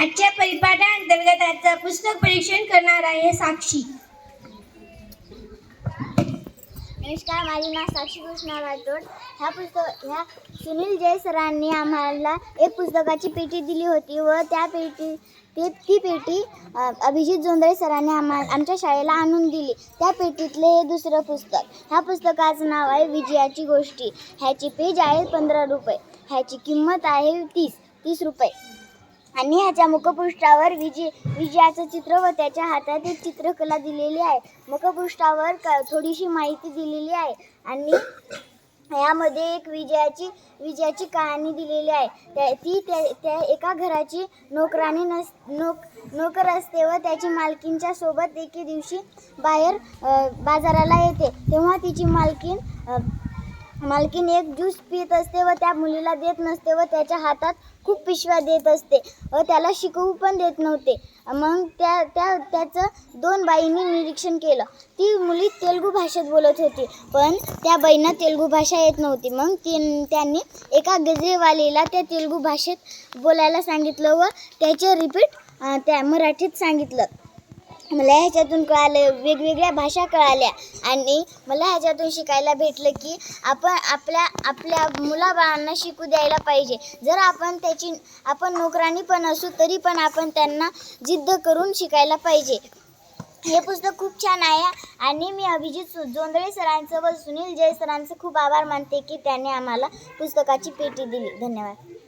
आजच्या परिपाठांतर्गत आजचा पुस्तक परीक्षण करणार आहे साक्षी. नमस्कार माझे नाव साक्षी कृष्णा राठोड. ह्या पुस्तक ह्या सुनील जय सरांनी आम्हाला एक पुस्तकाची पेटी दिली होती व त्या पेटी ते ती पेटी अ, अभिजित जोंधळे सरांनी आम्हा आमच्या शाळेला आणून दिली. त्या पेटीतले हे दुसरं पुस्तक. ह्या पुस्तकाचं नाव आहे विजयाची गोष्टी. ह्याची पेज आहे पंधरा रुपये. ह्याची किंमत आहे तीस तीस रुपये. आणि ह्याच्या मुखपृष्ठावर विजय विजयाचं चित्र व त्याच्या हातात एक चित्रकला दिलेली आहे. मुखपृष्ठावर थोडीशी माहिती दिलेली आहे. आणि यामध्ये एक विजयाची विजयाची कहाणी दिलेली आहे. त्या ती त्या त्या एका घराची नोकराने नस नोक नोकर असते व त्याची मालकींच्या सोबत एके दिवशी बाहेर बाजाराला येते. तेव्हा तिची मालकीन मालकीन एक ज्यूस पित असते व त्या मुलीला देत नसते व त्याच्या हातात खूप पिशव्या देत असते व त्याला शिकवू पण देत नव्हते. मग त्या त्या त्याचं दोन बाईंनी निरीक्षण केलं. ती मुली तेलुगू भाषेत बोलत होती पण त्या बाईंना तेलुगू भाषा येत नव्हती. मग ती त्यांनी एका गजरेवालीला त्या तेलुगू भाषेत बोलायला सांगितलं व त्याचे रिपीट त्या मराठीत सांगितलं. मला ह्याच्यातून कळालं वेगवेगळ्या भाषा कळाल्या. आणि मला ह्याच्यातून शिकायला भेटलं की आपण आपल्या आपल्या मुलाबाळांना शिकू द्यायला पाहिजे. जर आपण त्याची आपण नोकरानी पण असू तरी पण आपण त्यांना जिद्द करून शिकायला पाहिजे. हे पुस्तक खूप छान आहे आणि मी अभिजित जोंधळे सरांचं व सुनील जय सरांचं खूप आभार मानते की त्यांनी आम्हाला पुस्तकाची पेटी दिली. धन्यवाद.